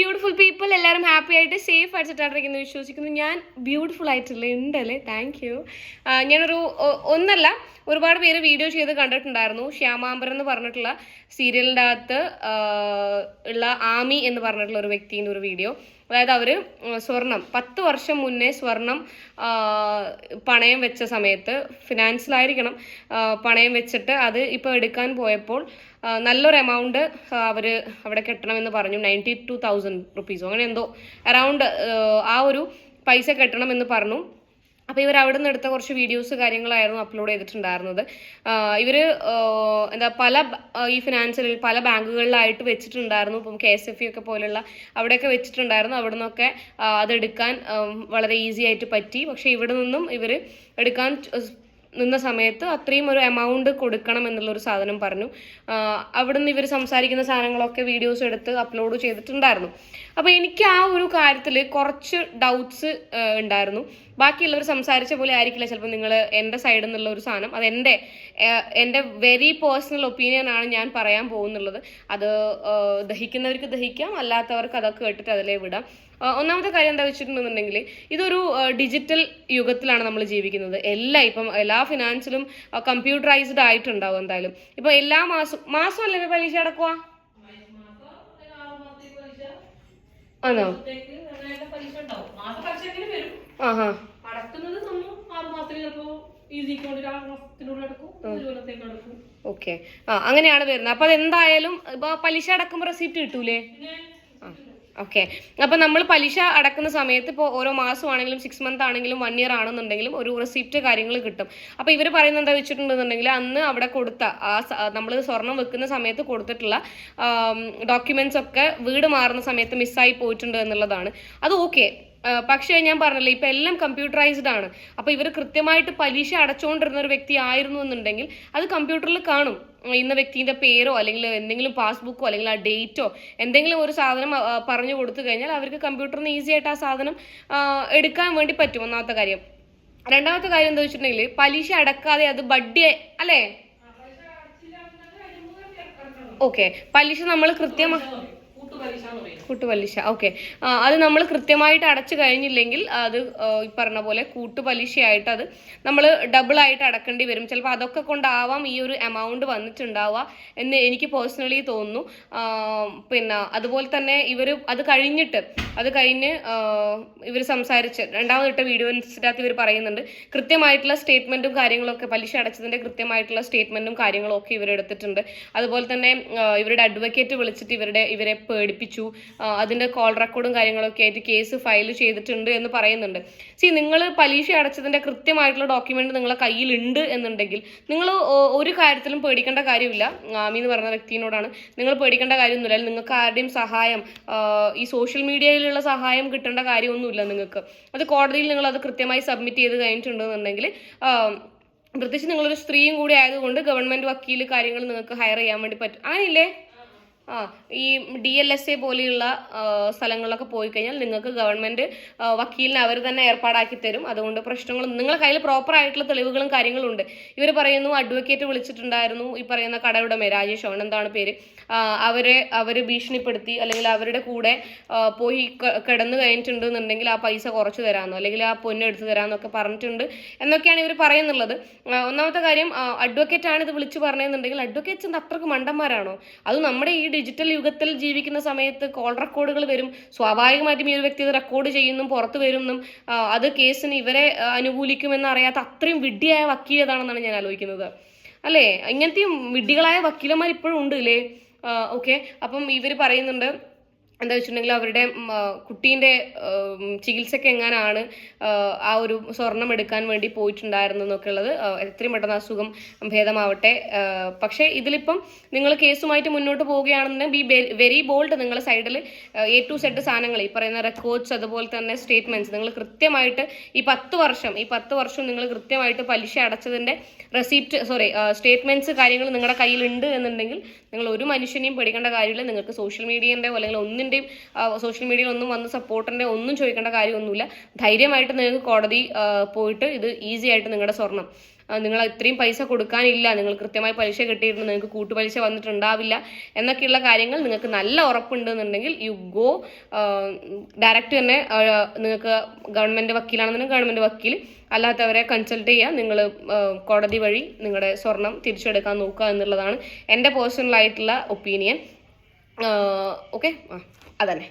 Beautiful people എല്ലാവരും happy ആയിട്ട് safe സെറ്റായിട്ടിരിക്കുന്നു വിശ്വസിക്കുന്നു. ഞാൻ ബ്യൂട്ടിഫുൾ ആയിട്ടില്ലേ? ഉണ്ടല്ലേ? താങ്ക് യു ഞാനൊരു ഒന്നല്ല ഒരുപാട് പേര് വീഡിയോ ചെയ്ത് കണ്ടിട്ടുണ്ടായിരുന്നു. ശ്യാമാംബരം എന്ന് പറഞ്ഞിട്ടുള്ള സീരിയലിന്റെ അകത്ത് ഉള്ള ആമി എന്ന് പറഞ്ഞിട്ടുള്ള ഒരു വ്യക്തിന്റെ ഒരു വീഡിയോ അതായത് അവർ സ്വർണം. പത്ത് വർഷം മുന്നേ സ്വർണം പണയം വെച്ച സമയത്ത് ഫിനാൻസിലായിരിക്കണം പണയം വെച്ചിട്ട് അത് ഇപ്പോൾ എടുക്കാൻ പോയപ്പോൾ നല്ലൊരു എമൗണ്ട് അവർ അവിടെ കെട്ടണമെന്ന് പറഞ്ഞു. നയന്റി ടു തൗസൻഡ് റുപ്പീസോ അങ്ങനെ എന്തോ അറൗണ്ട് ആ ഒരു പൈസ കെട്ടണമെന്ന് പറഞ്ഞു. അപ്പോൾ ഇവർ അവിടെ നിന്ന് എടുത്ത കുറച്ച് വീഡിയോസ് കാര്യങ്ങളായിരുന്നു അപ്ലോഡ് ചെയ്തിട്ടുണ്ടായിരുന്നത്. ഇവർ എന്താ പല ഈ ഫിനാൻഷ്യൽ പല ബാങ്കുകളിലായിട്ട് വെച്ചിട്ടുണ്ടായിരുന്നു. ഇപ്പം കെ എസ് എഫ് ഒക്കെ പോലുള്ള അവിടെയൊക്കെ വെച്ചിട്ടുണ്ടായിരുന്നു. അവിടെ നിന്നൊക്കെ അതെടുക്കാൻ വളരെ ഈസി ആയിട്ട് പറ്റി. പക്ഷേ ഇവിടെ നിന്നും ഇവർ എടുക്കാൻ നിന്ന സമയത്ത് അത്രയും ഒരു എമൗണ്ട് കൊടുക്കണം എന്നുള്ളൊരു സാധനം പറഞ്ഞു. അവിടുന്ന് ഇവർ സംസാരിക്കുന്ന സാധനങ്ങളൊക്കെ വീഡിയോസ് എടുത്ത് അപ്ലോഡ് ചെയ്തിട്ടുണ്ടായിരുന്നു. അപ്പോൾ എനിക്ക് ആ ഒരു കാര്യത്തിൽ കുറച്ച് ഡൗട്ട്സ് ഉണ്ടായിരുന്നു. ബാക്കിയുള്ളവർ സംസാരിച്ച പോലെ ആയിരിക്കില്ല ചിലപ്പോൾ നിങ്ങൾ എന്റെ സൈഡിൽ നിന്നുള്ള ഒരു സാധനം. അത് എന്റെ എന്റെ വെരി പേഴ്സണൽ ഒപ്പീനിയൻ ആണ് ഞാൻ പറയാൻ പോകുന്നുള്ളത്. അത് ദഹിക്കുന്നവർക്ക് ദഹിക്കാം അല്ലാത്തവർക്ക് അതൊക്കെ കേട്ടിട്ട് അതിലേ വിടാം. ഒന്നാമത്തെ കാര്യം എന്താ വെച്ചിട്ടുണ്ടെന്നുണ്ടെങ്കിൽ ഇതൊരു ഡിജിറ്റൽ യുഗത്തിലാണ് നമ്മൾ ജീവിക്കുന്നത്. എല്ലാ ഇപ്പം എല്ലാ ഫിനാൻസിലും കമ്പ്യൂട്ടറൈസ്ഡ് ആയിട്ടുണ്ടാവും എന്തായാലും. ഇപ്പം എല്ലാ മാസം മാസം അല്ലേ പലിശ അടക്കുക? ആണോ? ആഹാ. ഓക്കെ. ആ അങ്ങനെയാണ് വരുന്നത്. അപ്പൊ അതെന്തായാലും ഇപ്പൊ പലിശ അടക്കുമ്പോൾ റെസിപ്റ്റ് കിട്ടൂലേ? ഓക്കെ. അപ്പൊ നമ്മൾ പലിശ അടക്കുന്ന സമയത്ത് ഇപ്പോൾ ഓരോ മാസം ആണെങ്കിലും സിക്സ് മന്ത് ആണെങ്കിലും വൺ ഇയർ ആണെന്നുണ്ടെങ്കിലും ഒരു റെസിപ്റ്റ് കാര്യങ്ങൾ കിട്ടും. അപ്പൊ ഇവർ പറയുന്നത് എന്താ വെച്ചിട്ടുണ്ടെന്നുണ്ടെങ്കിൽ അന്ന് അവിടെ കൊടുത്ത ആ നമ്മൾ സ്വർണം വെക്കുന്ന സമയത്ത് കൊടുത്തിട്ടുള്ള ഡോക്യുമെന്റ്സ് ഒക്കെ വീട് മാറുന്ന സമയത്ത് മിസ്സായി പോയിട്ടുണ്ട് എന്നുള്ളതാണ്. അത് ഓക്കെ പക്ഷേ ഞാൻ പറഞ്ഞില്ലേ ഇപ്പം എല്ലാം കമ്പ്യൂട്ടറൈസ്ഡ് ആണ്. അപ്പോൾ ഇവർ കൃത്യമായിട്ട് പലിശ അടച്ചുകൊണ്ടിരുന്ന ഒരു വ്യക്തി ആയിരുന്നു എന്നുണ്ടെങ്കിൽ അത് കമ്പ്യൂട്ടറിൽ കാണും. ഇന്ന വ്യക്തിന്റെ പേരോ അല്ലെങ്കിൽ എന്തെങ്കിലും പാസ്ബുക്കോ അല്ലെങ്കിൽ ആ ഡേറ്റോ എന്തെങ്കിലും ഒരു സാധനം പറഞ്ഞു കൊടുത്തു കഴിഞ്ഞാൽ അവർക്ക് കമ്പ്യൂട്ടറിൽ നിന്ന് ഈസി ആയിട്ട് ആ സാധനം എടുക്കാൻ വേണ്ടി പറ്റും ഒന്നാമത്തെ കാര്യം. രണ്ടാമത്തെ കാര്യം എന്താ വെച്ചിട്ടുണ്ടെങ്കിൽ പലിശ അടക്കാതെ അത് ബഡ്ഡി അല്ലേ? ഓക്കെ പലിശ നമ്മൾ കൃത്യമായി കൂട്ടുപലിശ ഓക്കെ. അത് നമ്മൾ കൃത്യമായിട്ട് അടച്ചു കഴിഞ്ഞില്ലെങ്കിൽ അത് ഈ പറഞ്ഞ പോലെ കൂട്ടുപലിശയായിട്ട് അത് നമ്മൾ ഡബിൾ ആയിട്ട് അടക്കേണ്ടി വരും. ചിലപ്പോൾ അതൊക്കെ കൊണ്ടാവാം ഈ ഒരു എമൗണ്ട് വന്നിട്ടുണ്ടാവുക എന്ന് എനിക്ക് പേഴ്സണലി തോന്നുന്നു. പിന്നെ അതുപോലെ തന്നെ ഇവർ അത് കഴിഞ്ഞിട്ട് അത് കഴിഞ്ഞ് ഇവർ സംസാരിച്ച് രണ്ടാമതിട്ട വീഡിയോസിനകത്ത് ഇവർ പറയുന്നുണ്ട്. കൃത്യമായിട്ടുള്ള സ്റ്റേറ്റ്മെന്റും കാര്യങ്ങളൊക്കെ പലിശ അടച്ചതിന്റെ കൃത്യമായിട്ടുള്ള സ്റ്റേറ്റ്മെന്റും കാര്യങ്ങളൊക്കെ ഇവരെടുത്തിട്ടുണ്ട് അതുപോലെ തന്നെ ഇവരുടെ അഡ്വക്കേറ്റ് വിളിച്ചിട്ട് ഇവരുടെ ഇവരെ പേടിപ്പിച്ചു. അതിന്റെ കോൾ റെക്കോർഡും കാര്യങ്ങളൊക്കെ ആയിട്ട് കേസ് ഫയൽ ചെയ്തിട്ടുണ്ട് എന്ന് പറയുന്നുണ്ട്. സി നിങ്ങൾ പലിശ അടച്ചതിന്റെ കൃത്യമായിട്ടുള്ള ഡോക്യുമെന്റ് നിങ്ങളെ കയ്യിലുണ്ട് എന്നുണ്ടെങ്കിൽ നിങ്ങൾ ഒരു കാര്യത്തിലും പേടിക്കേണ്ട കാര്യമില്ല. ആമി എന്ന് പറഞ്ഞ വ്യക്തിയോടാണ് നിങ്ങൾ പേടിക്കേണ്ട കാര്യമൊന്നുമില്ല. നിങ്ങൾക്ക് ആരുടെയും സഹായം ഈ സോഷ്യൽ മീഡിയയിലുള്ള സഹായം കിട്ടേണ്ട കാര്യമൊന്നുമില്ല നിങ്ങൾക്ക്. അത് കോടതിയിൽ നിങ്ങൾ അത് കൃത്യമായി സബ്മിറ്റ് ചെയ്ത് കഴിഞ്ഞിട്ടുണ്ടെന്നുണ്ടെങ്കിൽ പ്രത്യേകിച്ച് നിങ്ങളൊരു സ്ത്രീയും കൂടി ആയതുകൊണ്ട് ഗവൺമെന്റ് വക്കീൽ കാര്യങ്ങൾ നിങ്ങൾക്ക് ഹയർ ചെയ്യാൻ വേണ്ടി പറ്റും. അങ്ങനെയില്ലേ? ആ ഈ ഡി എൽ എസ് എ പോലെയുള്ള സ്ഥലങ്ങളിലൊക്കെ പോയി കഴിഞ്ഞാൽ നിങ്ങൾക്ക് ഗവൺമെന്റ് വക്കീലിന് അവർ തന്നെ ഏർപ്പാടാക്കി തരും. അതുകൊണ്ട് പ്രശ്നങ്ങളും നിങ്ങളുടെ കയ്യിൽ പ്രോപ്പർ ആയിട്ടുള്ള തെളിവുകളും കാര്യങ്ങളും ഉണ്ട് ഇവർ പറയുന്നു അഡ്വക്കേറ്റ് വിളിച്ചിട്ടുണ്ടായിരുന്നു. ഈ പറയുന്ന കടയുടമ രാജേഷ് അവൻ എന്താണ് പേര്? അവരെ അവർ ഭീഷണിപ്പെടുത്തി അല്ലെങ്കിൽ അവരുടെ കൂടെ പോയി കിടന്നു കഴിഞ്ഞിട്ടുണ്ട് എന്നുണ്ടെങ്കിൽ ആ പൈസ കുറച്ച് തരാമെന്നോ അല്ലെങ്കിൽ ആ പൊന്ന് എടുത്തു തരാമെന്നൊക്കെ പറഞ്ഞിട്ടുണ്ട് എന്നൊക്കെയാണ് ഇവർ പറയുന്നുള്ളത്. ഒന്നാമത്തെ കാര്യം അഡ്വക്കേറ്റ് ആണ് ഇത് വിളിച്ചു പറഞ്ഞതെന്നുണ്ടെങ്കിൽ അഡ്വക്കേറ്റ്സ് അത്രയ്ക്ക് മണ്ടന്മാരാണോ? അത് നമ്മുടെ ഈ ഡിജിറ്റൽ യുഗത്തിൽ ജീവിക്കുന്ന സമയത്ത് കോൾ റെക്കോർഡുകൾ വരും. സ്വാഭാവികമായിട്ടും ഈ ഒരു വ്യക്തി അത് റെക്കോർഡ് ചെയ്യുന്നു പുറത്ത് വരുന്നു അത് കേസിന് ഇവരെ അനുകൂലിക്കുമെന്ന് അറിയാത്ത അത്രയും വിഡ്ഢിയായ വക്കീൽ ഏതാണെന്നാണ് ഞാൻ ആലോചിക്കുന്നത്. അല്ലേ? ഇങ്ങനത്തെയും വിഡ്ഢികളായ വക്കീലന്മാർ ഇപ്പോഴും ഉണ്ട് അല്ലേ ഓക്കെ. അപ്പം ഇവർ പറയുന്നുണ്ട് എന്താ വെച്ചിട്ടുണ്ടെങ്കിൽ അവരുടെ കുട്ടീന്റെ ചികിത്സയ്ക്ക് എങ്ങാനാണ് ആ, ഒരു സ്വർണം എടുക്കാൻ വേണ്ടി പോയിട്ടുണ്ടായിരുന്നു എന്നൊക്കെ ഉള്ളത് എത്രയും പെട്ടെന്ന് അസുഖം ഭേദമാവട്ടെ. പക്ഷേ ഇതിലിപ്പം നിങ്ങൾ കേസുമായിട്ട് മുന്നോട്ട് പോവുകയാണെന്നുണ്ടെങ്കിൽ ബി വെരി ബോൾഡ് നിങ്ങളുടെ സൈഡിൽ എ ടു സെഡ് സാധനങ്ങൾ ഈ പറയുന്ന റെക്കോർഡ്സ് അതുപോലെ തന്നെ സ്റ്റേറ്റ്മെന്റ്സ് നിങ്ങൾ കൃത്യമായിട്ട് ഈ പത്ത് വർഷം ഈ പത്ത് വർഷം നിങ്ങൾ കൃത്യമായിട്ട് പലിശ അടച്ചതിന്റെ റെസിപ്റ്റ് സോറി സ്റ്റേറ്റ്മെന്റ്സ് കാര്യങ്ങൾ നിങ്ങളുടെ കയ്യിലുണ്ട് എന്നുണ്ടെങ്കിൽ നിങ്ങൾ ഒരു മനുഷ്യനെയും പേടിക്കേണ്ട കാര്യമില്ല. നിങ്ങൾക്ക് സോഷ്യൽ മീഡിയേന്റെ അല്ലെങ്കിൽ ഒന്നിന്റെയും സോഷ്യൽ മീഡിയയിൽ ഒന്നും വന്ന് സപ്പോർട്ടിന്റെ ഒന്നും ചോദിക്കേണ്ട കാര്യമൊന്നുമില്ല. ധൈര്യമായിട്ട് നിങ്ങൾക്ക് കോടതി പോയിട്ട് ഇത് ഈസി ആയിട്ട് നിങ്ങളുടെ സ്വർണം നിങ്ങൾ ഇത്രയും പൈസ കൊടുക്കാനില്ല നിങ്ങൾ കൃത്യമായി പലിശ കിട്ടിയിട്ടുണ്ട് നിങ്ങൾക്ക് കൂട്ടുപലിശ വന്നിട്ടുണ്ടാവില്ല എന്നൊക്കെയുള്ള കാര്യങ്ങൾ നിങ്ങൾക്ക് നല്ല ഉറപ്പുണ്ടെന്നുണ്ടെങ്കിൽ യു ഗോ ഡയറക്റ്റ് തന്നെ നിങ്ങൾക്ക് ഗവൺമെന്റ് വക്കീലാണെന്നുണ്ടെങ്കിൽ ഗവൺമെന്റ് വക്കീൽ അല്ലാത്തവരെ കൺസൾട്ട് ചെയ്യുക നിങ്ങൾ കോടതി വഴി നിങ്ങളുടെ സ്വർണം തിരിച്ചെടുക്കാൻ നോക്കുക എന്നുള്ളതാണ് എന്റെ പേഴ്സണലായിട്ടുള്ള ഒപ്പീനിയൻ ഓക്കെ ആ അതന്നെ